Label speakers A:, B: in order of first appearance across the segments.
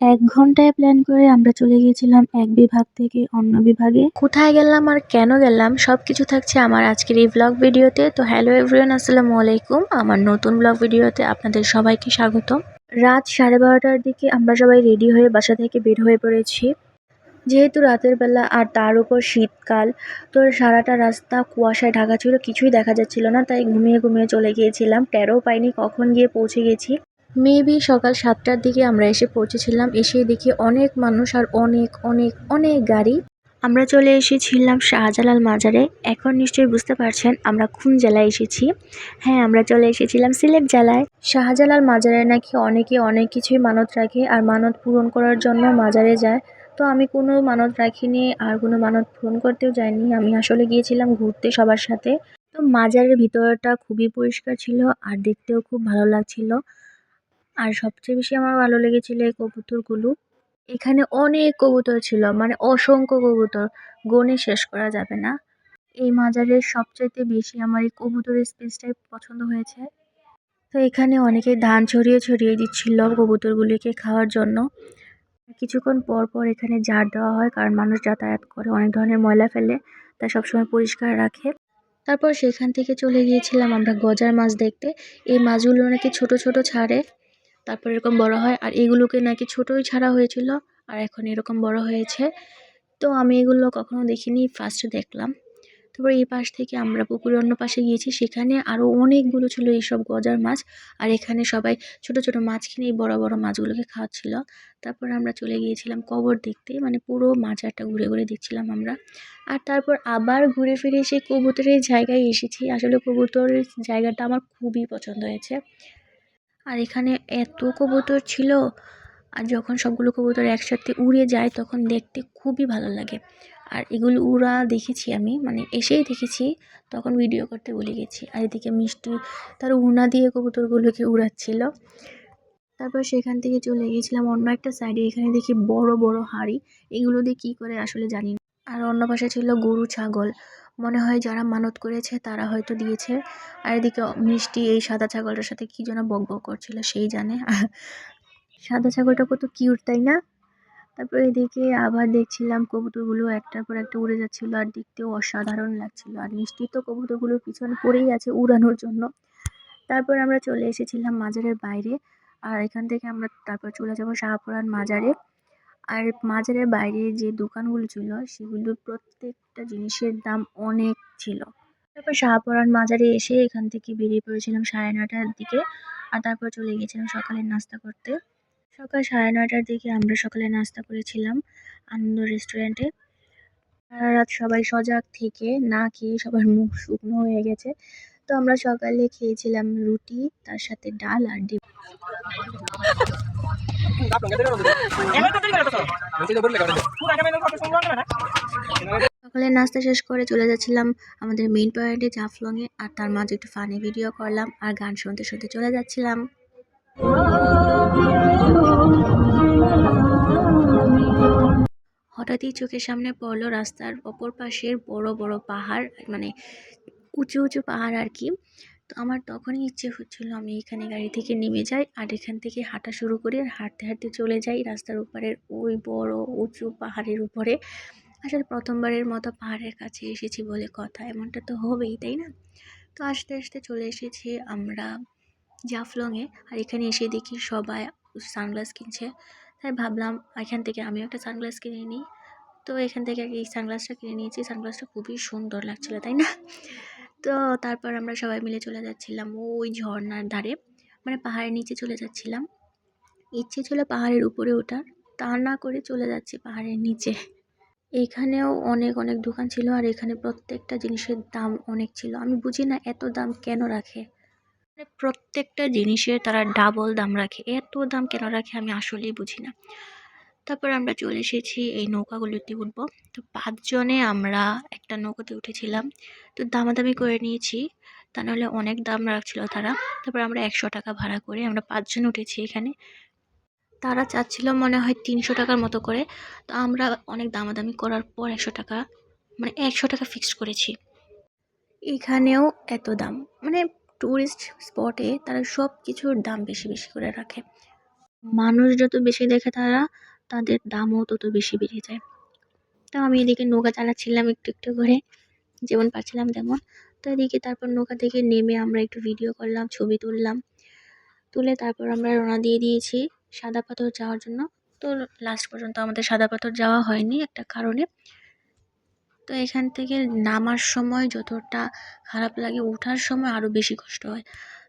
A: এক ঘন্টায় প্ল্যান করে আমরা চলে গিয়েছিলাম এক বিভাগ থেকে অন্য বিভাগে। কোথায় গেলাম আর কেন গেলাম সব কিছু থাকছে আমার আজকের এই ব্লগ ভিডিওতে। তো হ্যালো এভরিওয়ান আসসালামু আলাইকুম। আমার নতুন ব্লগ ভিডিওতে আপনাদের সবাইকে স্বাগত রাত সাড়ে বারোটার দিকে আমরা সবাই রেডি হয়ে বাসা থেকে বের হয়ে পড়েছি। যেহেতু রাতের বেলা আর তার উপর শীতকাল, তো সারাটা রাস্তা কুয়াশায় ঢাকা ছিল, কিছুই দেখা যাচ্ছিল না, তাই ঘুমিয়ে ঘুমিয়ে চলে গিয়েছিলাম। টেরও পাইনি কখন গিয়ে পৌঁছে গেছি। মেবি সকাল সাতটার দিকে আমরা এসে পৌঁছেছিলাম এসে দেখি অনেক মানুষ আর অনেক অনেক অনেক গাড়ি। আমরা চলে এসেছিলাম শাহজালাল মাজারে। এখন নিশ্চয়ই বুঝতে পারছেন আমরা কোন জেলায় এসেছি। হ্যাঁ আমরা চলে এসেছিলাম সিলেট জেলায়। শাহজালাল মাজারে নাকি অনেকে অনেক কিছুই মানত রাখে আর মানত পূরণ করার জন্য মাজারে যায়। তো আমি কোনো মানত রাখিনি, আর কোনো মানত পূরণ করতেও যাইনি। আমি আসলে গিয়েছিলাম ঘুরতে সবার সাথে। তো মাজারের ভিতরটা খুবই পরিষ্কার ছিল আর দেখতেও খুব ভালো লাগছিল। আর সবচেয়ে বেশি আমার ভালো লেগেছিল এই কবুতরগুলো। এখানে অনেক কবুতর ছিল মানে অসংখ্য কবুতর। গণে শেষ করা যাবে না। এই মাজারের সবচাইতে বেশি আমার এই কবুতরের স্পেসটাই পছন্দ হয়েছে। তো এখানে অনেকে ধান ছড়িয়ে ছড়িয়ে দিচ্ছিল কবুতরগুলিকে খাওয়ার জন্য। কিছুক্ষণ পর পর এখানে ঝাড় দেওয়া হয়, কারণ মানুষ যাতায়াত করে, অনেক ধরনের ময়লা ফেলে তা সবসময় পরিষ্কার রাখে। তারপর সেখান থেকে চলে গিয়েছিলাম আমরা গজার মাছ দেখতে। এই মাছগুলো নাকি ছোট ছোট ছাড়ে। তারপর এরকম বড় হয়। আর এগুলোকে নাকি ছোটোই ছাড়া হয়েছিল আর এখন এরকম বড় হয়েছে। তো আমি এগুলো কখনো দেখিনি ফার্স্টে দেখলাম। তারপর এই পাশ থেকে আমরা পুকুরের অন্য পাশে গিয়েছি। সেখানে আরও অনেকগুলো ছিল এইসব গজার মাছ। আর এখানে সবাই ছোট ছোট মাছ কিনে এই বড় বড় মাছগুলোকে খাওয়াচ্ছিল। তারপর আমরা চলে গিয়েছিলাম কবর দেখতে। মানে পুরো মাজারটা ঘুরে ঘুরে দেখছিলাম আমরা। আর তারপর আবার ঘুরে ফিরে সেই কবুতরের জায়গায় এসেছি। আসলে কবুতরের জায়গাটা আমার খুবই পছন্দ হয়েছে। আর এখানে এত কবুতর ছিল, আর যখন সবগুলো কবুতর একসাথে উড়ে যায়, তখন দেখতে খুবই ভালো লাগে। আর এগুলো উড়া দেখেছি আমি মানে এসেই দেখেছি, তখন ভিডিও করতে ভুলে গেছি। আর এদিকে মিষ্টি, তার উনা দিয়ে কবুতরগুলোকে উড়াচ্ছিল। তারপর সেখান থেকে চলে গিয়েছিলাম অন্য একটা সাইডে, এখানে দেখি বড় বড় হাঁড়ি। এগুলো দিয়ে কী করে আসলে জানি না। আর অন্য পাশে ছিল গরু, ছাগল। মনে হয় যারা মানত করেছে তারা হয়তো দিয়েছে। আর এদিকে মিষ্টি এই সাদা ছাগলটার সাথে কী যেন বক বক করছিল সেই জানে। সাদা ছাগলটা কত কিউট তাই না? তারপর এদিকে আবার দেখছিলাম কবুতরগুলো একটার পর একটা উড়ে যাচ্ছিল আর দেখতেও অসাধারণ লাগছিল। আর মিষ্টি তো কবুতরগুলোর পিছনে পড়েই আছে উড়ানোর জন্য। তারপর আমরা চলে এসেছিলাম মাজারের বাইরে। আর এখান থেকে আমরা তারপর চলে যাব শাহপুরান মাজারে। আর মাজারের বাইরে যে দোকানগুলো ছিল, সেগুলোর প্রত্যেকটা জিনিসের দাম অনেক ছিল। তারপর শাহপুরান মাজারে এসে এখান থেকে বেরিয়ে পড়েছিলাম সাড়ে নটার দিকে। আর তারপর চলে গিয়েছিলাম সকালের নাস্তা করতে। সকাল সাড়ে নটার দিকে আমরা সকালে নাস্তা করেছিলাম আনন্দ রেস্টুরেন্টে। সারা রাত সবাই সজাগ থেকে না খেয়ে সবার মুখ শুকনো হয়ে গেছে। তো আমরা সকালে খেয়েছিলাম রুটি, তার সাথে ডাল আর ডিম। সকালে নাস্তা শেষ করে চলে যাচ্ছিলাম আমাদের মেইন পয়েন্টে জাফলংয়ে আর তার মাঝে একটু ফানি ভিডিও করলাম আর গান শুনতে শুনতে চলে যাচ্ছিলাম। হঠাৎই চোখের সামনে পড়ল রাস্তার অপর পাশের বড় বড় পাহাড় মানে উঁচু উঁচু পাহাড় আর কি তো আমার তখনই ইচ্ছে হচ্ছিল আমি এখানে গাড়ি থেকে নেমে যাই আর এখান থেকে হাঁটা শুরু করি আর হাঁটতে হাঁটতে চলে যাই রাস্তার উপরের ওই বড়, উঁচু পাহাড়ের উপরে। আসলে প্রথমবারের মতো পাহাড়ের কাছে এসেছি বলে কথা, এমনটা তো হবেই, তাই না? তো আস্তে আস্তে চলে এসেছি আমরা জাফলংয়ে আর এখানে এসে দেখি সবাই সানগ্লাস কিনছে। তাই ভাবলাম এখান থেকে আমিও একটা সানগ্লাস কিনে নিই। তো এখান থেকে এই সানগ্লাসটা কিনে নিয়েছি, সানগ্লাসটা খুবই সুন্দর লাগছিল, তাই না? তো তারপর আমরা সবাই মিলে চলে যাচ্ছিলাম ওই ঝর্নার ধারে মানে পাহাড়ের নিচে চলে যাচ্ছিলাম। ইচ্ছে ছিল পাহাড়ের উপরে ওঠার, তা না করে চলে যাচ্ছি পাহাড়ের নিচে। এখানেও অনেক অনেক দোকান ছিল আর এখানে প্রত্যেকটা জিনিসের দাম অনেক ছিল। আমি বুঝি না এত দাম কেন রাখে? মানে প্রত্যেকটা জিনিসের তারা ডাবল দাম রাখে। এত দাম কেন রাখে আমি আসলেই বুঝি না। তারপর আমরা চলে এসেছি এই নৌকাগুলোতে উঠবো। তো পাঁচজনে আমরা একটা নৌকাতে উঠেছিলাম। তো দামাদামি করে নিয়েছি। তা নাহলে অনেক দাম রাখছিল তারা। তারপর আমরা একশো টাকা ভাড়া করে আমরা পাঁচজন উঠেছি এখানে। তারা চাচ্ছিল মনে হয় তিনশো টাকার মতো করে। তো আমরা অনেক দামাদামি করার পর একশো টাকা মানে একশো টাকা ফিক্সড করেছি। এখানেও এত দাম। মানে ট্যুরিস্ট স্পটে তারা সব কিছুর দাম বেশি বেশি করে রাখে। মানুষ যত বেশি দেখে তারা তাদের দামও তত বেশি বেড়ে যায়। তো আমি এদিকে নৌকা চালাচ্ছিলাম একটু একটু করে, যেমন পারছিলাম তেমন। তো এদিকে তারপর নৌকা থেকে নেমে আমরা একটু ভিডিও করলাম, ছবি তুললাম। তুলে তারপর আমরা রওনা দিয়ে দিয়েছি সাদা পাথর যাওয়ার জন্য। তো লাস্ট পর্যন্ত আমাদের সাদা পাথর যাওয়া হয়নি একটা কারণে। তো এখান থেকে নামার সময় যতটা খারাপ লাগে ওঠার সময় আরও বেশি কষ্ট হয়।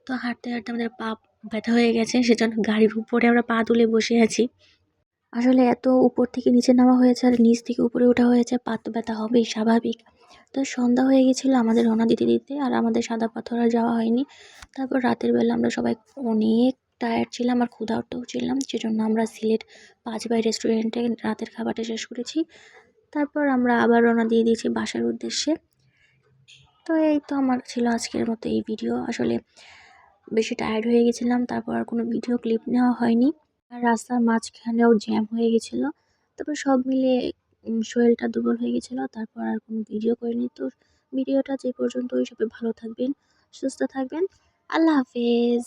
A: তো হাঁটতে হাঁটতে আমাদের পা ব্যথা হয়ে গেছে, সেজন্য গাড়ির উপরে আমরা পা তুলে বসে আছি। আসলে এত উপর থেকে নিচে নামা হয়েছে আর নিচ থেকে উপরে ওঠা হয়েছে পা তো ব্যথা হবেই, স্বাভাবিক। তো সন্ধ্যা হয়ে গেছিল আমাদের রওনা দিতে দিতে আর আমাদের সাদা পাথর আর যাওয়া হয়নি। তারপর রাতের বেলা আমরা সবাই অনেক টায়ার্ড ছিলাম আর ক্ষুধার্তও ছিলাম, সেজন্য আমরা সিলেট পাঁচ বাই রেস্টুরেন্টে রাতের খাবারটা শেষ করেছি। তারপর আমরা আবার রওনা দিয়ে দিয়েছি বাসার উদ্দেশ্যে। তো এই তো আমার ছিল আজকের মতো এই ভিডিও আসলে বেশি টায়ার্ড হয়ে গেছিলাম, তারপর আর কোনো ভিডিও ক্লিপ নেওয়া হয়নি। আর রাস্তার মাঝখানেও জ্যাম হয়ে গেছিল। তারপর সব মিলে শরীরটা দুর্বল হয়ে গেছিল। তারপর আর কোনো ভিডিও করিনি। তো ভিডিওটা যে পর্যন্ত ওই সবাই ভালো থাকবেন, সুস্থ থাকবেন। আল্লাহ হাফেজ।